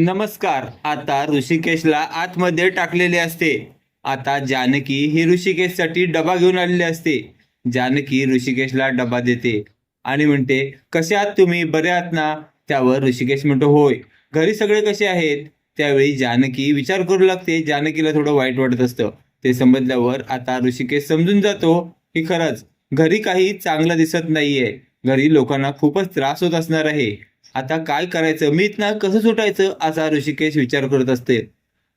नमस्कार. आता ऋषिकेशला आतमध्ये टाकलेले असते. आता जानकी ही ऋषिकेशसाठी डबा घेऊन आलेली असते. जानकी ऋषिकेशला डबा देते आणि म्हणते कसे आहात तुम्ही? बरे आहात ना? त्यावर ऋषिकेश म्हणतो होय. घरी सगळे कसे आहेत? त्यावेळी जानकी विचार करू लागते. जानकीला थोडं वाईट वाटत असतं. ते समजल्यावर आता ऋषिकेश समजून जातो की खरंच घरी काही चांगलं दिसत नाहीये. घरी लोकांना खूपच त्रास होत असणार आहे. आता काय करायचं? मी इथनं कसं सुटायचं? असा ऋषिकेश विचार करत असते.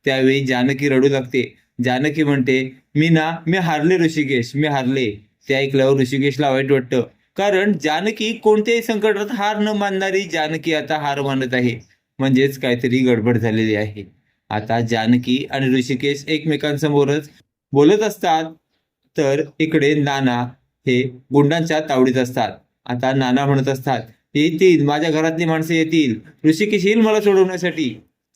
त्यावेळी जानकी रडू लागते. जानकी म्हणते मी ना मी हारले ऋषिकेश मी हारले. ते ऐकल्यावर ऋषिकेशला वाईट वाटतं. कारण जानकी कोणत्याही संकटात हार न मानणारी जानकी आता हार मानत आहे. म्हणजेच काहीतरी गडबड झालेली आहे. आता जानकी आणि ऋषिकेश एकमेकांसमोरच बोलत असतात. तर इकडे नाना हे गुंडांच्या तावडीत असतात. आता नाना म्हणत असतात येतील माझ्या घरातली माणसं येतील. ऋषिकेश येईल मला सोडवण्यासाठी.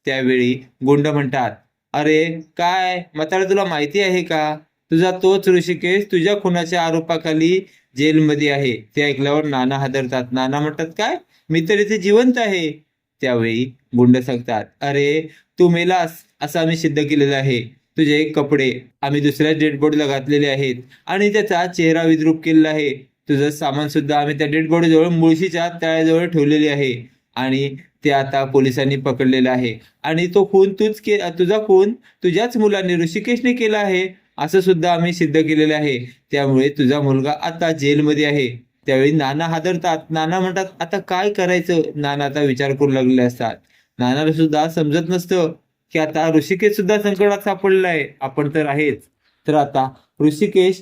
त्यावेळी गुंड म्हणतात अरे काय? म्हातारा तुला माहिती आहे का? तुझा तोच ऋषिकेश तुझ्या खुनाच्या आरोपाखाली जेलमध्ये आहे. ते ऐकल्यावर नाना हादरतात. नाना म्हणतात काय? मी तर इथे जिवंत आहे. त्यावेळी गुंड सांगतात अरे तू मेलास असं आम्ही सिद्ध केलेलं आहे. तुझे कपडे आम्ही दुसऱ्या डेड बॉडीला घातलेले आहेत आणि त्याचा चेहरा विद्रूप केलेला आहे. तुझं सामान सुद्धा आम्ही त्या डेड बॉडी जवळ मुळशीच्या तळ्याजवळ ठेवलेली आहे. आणि ते आता पोलिसांनी पकडलेलं आहे. आणि तो खून तूच के तुझा खून तुझ्याच मुलांनी ऋषिकेशने केला आहे असं सुद्धा आम्ही सिद्ध केलेलं आहे. त्यामुळे तुझा मुलगा आता जेलमध्ये आहे. त्यावेळी नाना हादरतात. नाना म्हणतात आता काय करायचं? नाना आता विचार करू लागलेले असतात. नानाला सुद्धा समजत नसतं की आता ऋषिकेश सुद्धा संकटात सापडला आहे आपण तर आहेच. तर आता ऋषिकेश